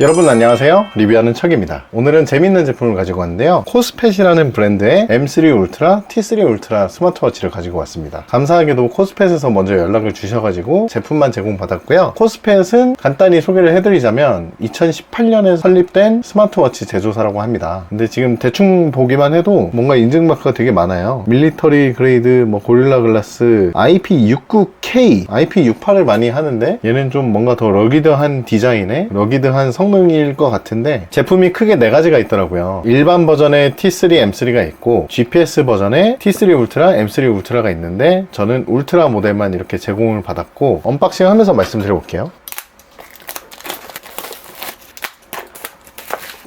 여러분 안녕하세요. 리뷰하는 척입니다. 오늘은 재밌는 제품을 가지고 왔는데요. 코스펫이라는 브랜드의 M3 울트라 T3 울트라 스마트워치를 가지고 왔습니다. 감사하게도 코스펫에서 먼저 연락을 주셔가지고 제품만 제공받았고요. 코스펫은 간단히 소개를 해드리자면 2018년에 설립된 스마트워치 제조사라고 합니다. 근데 지금 대충 보기만 해도 뭔가 인증마크가 되게 많아요. 밀리터리 그레이드 뭐 고릴라 글라스 IP69K IP68을 많이 하는데 얘는 좀 뭔가 더 러기드한 디자인에 러기드한 성 능일 것 같은데 제품이 크게 네 가지가 있더라고요. 일반 버전의 T3, M3가 있고 GPS 버전의 T3 울트라, M3 울트라가 있는데 저는 울트라 모델만 이렇게 제공을 받았고 언박싱 하면서 말씀드려 볼게요.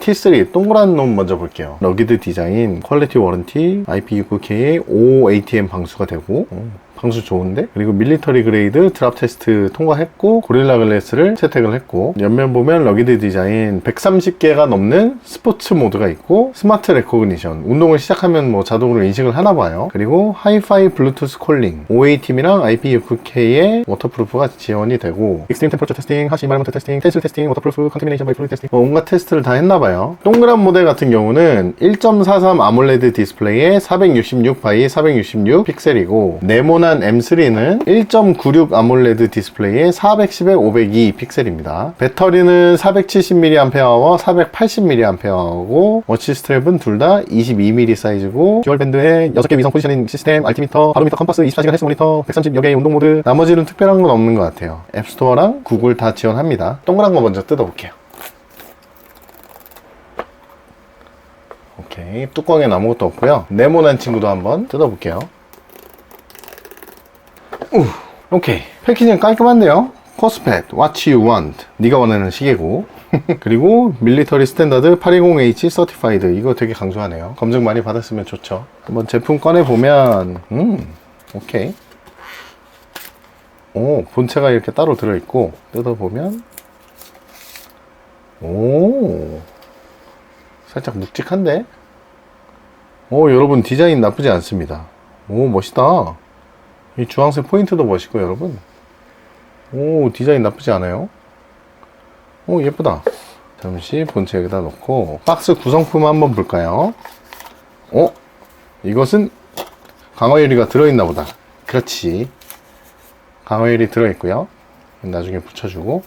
T3 동그란 놈 먼저 볼게요. 러기드 디자인, 퀄리티 워런티, IP69K의 5 ATM 방수가 되고 어, 방수 좋은데? 그리고 밀리터리 그레이드 드랍 테스트 통과했고 고릴라 글래스를 채택을 했고 옆면 보면 러기드 디자인 130개가 넘는 스포츠 모드가 있고 스마트 레코그니션 운동을 시작하면 뭐 자동으로 인식을 하나 봐요. 그리고 하이파이 블루투스 콜링 5ATM이랑 IP69K의 워터프루프가 지원이 되고 익스트림 템퍼처 테스팅, 하시 마르모터 테스팅, 텐슬 테스팅, 워터프루프, 컨테미네이션 바이 플루이드 테스팅 뭐 온갖 테스트를 다 했나 봐요. 동그란 모델 같은 경우는 1.43 아몰레드 디스플레이에 466 바이 466 픽셀이고 네모난 M3는 1.96 아몰레드 디스플레이에 410에 502 픽셀입니다. 배터리는 470mAh, 480mAh고 워치 스트랩은 둘 다 22mm 사이즈고 듀얼 밴드에 6개 위성 포지셔닝 시스템, 알티미터, 바로미터, 컴퍼스, 24시간 헬스 모니터, 130여 개의 운동 모드 나머지는 특별한 건 없는 것 같아요. 앱스토어랑 구글 다 지원합니다. 동그란 거 먼저 뜯어볼게요. 오케이 뚜껑엔 아무것도 없고요 네모난 친구도 한번 뜯어볼게요 우, 오케이. 패키징 깔끔한데요. 코스펫 What You Want. 네가 원하는 시계고. 그리고 밀리터리 스탠다드 820H 서티파이드. 이거 되게 강조하네요. 검증 많이 받았으면 좋죠. 한번 제품 꺼내보면 음 오케이. 오 본체가 이렇게 따로 들어있고 뜯어보면. 오 살짝 묵직한데? 오, 여러분 디자인 나쁘지 않습니다. 오, 멋있다. 이 주황색 포인트도 멋있고, 여러분. 오, 디자인 나쁘지 않아요. 오, 예쁘다. 잠시 본체 여기다 놓고, 박스 구성품 한번 볼까요? 어? 이것은 강화유리가 들어있나 보다. 그렇지. 강화유리 들어있고요. 나중에 붙여주고.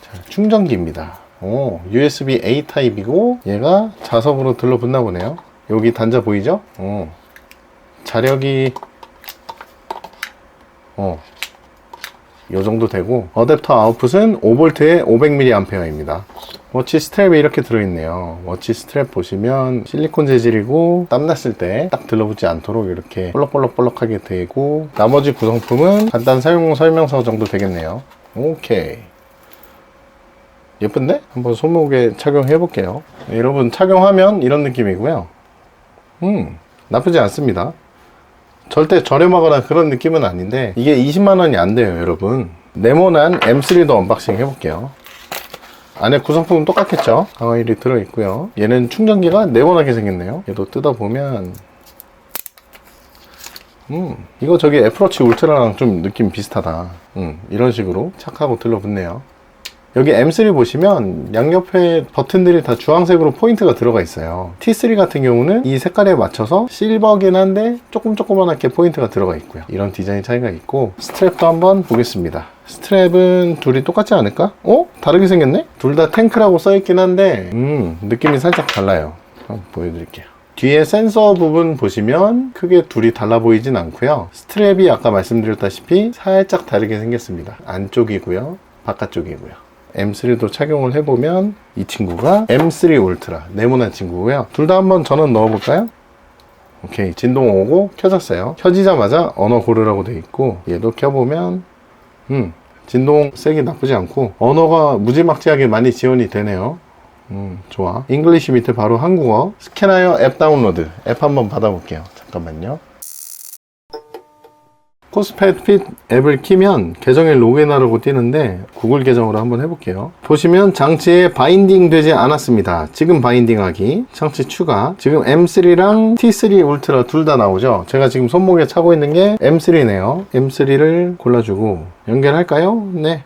자, 충전기입니다. 오, USB A 타입이고 얘가 자석으로 들러붙나 보네요. 여기 단자 보이죠? 어. 자력이 어. 요 정도 되고 어댑터 아웃풋은 5V에 500mAh입니다. 워치 스트랩이 이렇게 들어있네요. 워치 스트랩 보시면 실리콘 재질이고 땀났을 때 딱 들러붙지 않도록 이렇게 볼록볼록볼록하게 되고 나머지 구성품은 간단 사용 설명서 정도 되겠네요. 오케이. 예쁜데? 한번 손목에 착용해 볼게요. 여러분 착용하면 이런 느낌이고요. 음, 나쁘지 않습니다. 절대 저렴하거나 그런 느낌은 아닌데 이게 20만 원이 안 돼요, 여러분. 네모난 M3도 언박싱 해볼게요. 안에 구성품은 똑같겠죠? 강화일이 들어있고요. 얘는 충전기가 네모나게 생겼네요. 얘도 뜯어보면 음, 이거 저기 애플워치 울트라랑 좀 느낌 비슷하다. 음, 이런 식으로 착하고 들러붙네요. 여기 M3 보시면 양옆에 버튼들이 다 주황색으로 포인트가 들어가 있어요. T3 같은 경우는 이 색깔에 맞춰서 실버긴 한데 조금 조그만하게 포인트가 들어가 있고요. 이런 디자인 차이가 있고 스트랩도 한번 보겠습니다. 스트랩은 둘이 똑같지 않을까? 어? 다르게 생겼네? 둘 다 탱크라고 써있긴 한데 음 느낌이 살짝 달라요. 한번 보여드릴게요. 뒤에 센서 부분 보시면 크게 둘이 달라 보이진 않고요. 스트랩이 아까 말씀드렸다시피 살짝 다르게 생겼습니다. 안쪽이고요. 바깥쪽이고요. M3도 착용을 해보면 이 친구가 M3 울트라 네모난 친구고요. 둘 다 한번 전원 넣어볼까요? 오케이 진동 오고 켜졌어요. 켜지자마자 언어 고르라고 돼 있고 얘도 켜보면 음 진동 세기 나쁘지 않고 언어가 무지막지하게 많이 지원이 되네요. 음 좋아. 잉글리시 밑에 바로 한국어 스캐나요 앱 다운로드 앱 한번 받아볼게요. 잠깐만요. 코스펫 핏 앱을 키면 계정에 로그인하라고 뜨는데 구글 계정으로 한번 해볼게요. 보시면 장치에 바인딩 되지 않았습니다. 지금 바인딩하기, 장치 추가. 지금 M3랑 T3 울트라 둘 다 나오죠. 제가 지금 손목에 차고 있는 게 M3네요. M3를 골라주고 연결할까요? 네.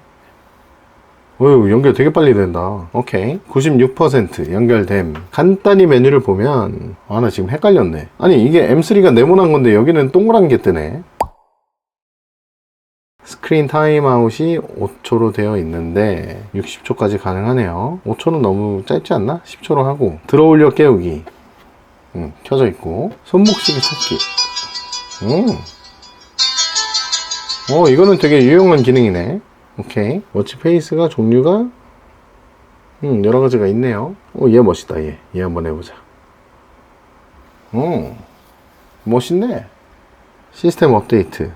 어휴, 연결 되게 빨리 된다. 오케이. 96% 연결됨. 간단히 메뉴를 보면, 아, 나 지금 헷갈렸네. 아니, 이게 M3가 네모난 건데 여기는 동그란 게 뜨네. 스크린 타임아웃이 5초로 되어 있는데 60초까지 가능하네요. 5초는 너무 짧지 않나? 10초로 하고 들어올려 깨우기 음, 켜져 있고 손목시계 찾기 음. 어 이거는 되게 유용한 기능이네. 오케이 워치 페이스가 종류가 음, 여러 가지가 있네요. 어, 얘 멋있다 얘. 얘 한번 해보자. 음, 멋있네. 시스템 업데이트.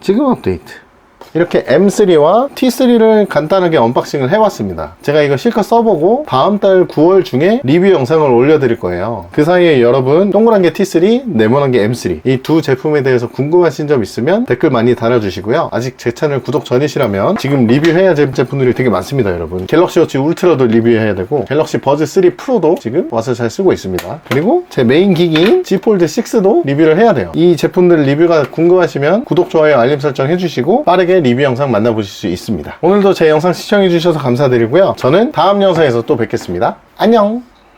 지금 업데이트. 이렇게 M3와 T3를 간단하게 언박싱을 해봤습니다. 제가 이거 실컷 써보고 다음 달 9월 중에 리뷰 영상을 올려드릴 거예요. 그 사이에 여러분 동그란 게 T3, 네모난 게 M3 이 두 제품에 대해서 궁금하신 점 있으면 댓글 많이 달아주시고요. 아직 제 채널 구독 전이시라면 지금 리뷰해야 될 제품들이 되게 많습니다, 여러분. 갤럭시 워치 울트라도 리뷰해야 되고 갤럭시 버즈 3 프로도 지금 와서 잘 쓰고 있습니다. 그리고 제 메인 기기인 G 폴드 6도 리뷰를 해야 돼요. 이 제품들 리뷰가 궁금하시면 구독, 좋아요, 알림 설정 해주시고 빠르게 리뷰 영상 만나보실 수 있습니다. 오늘도 제 영상 시청해주셔서 감사드리고요. 저는 다음 영상에서 또 뵙겠습니다. 안녕!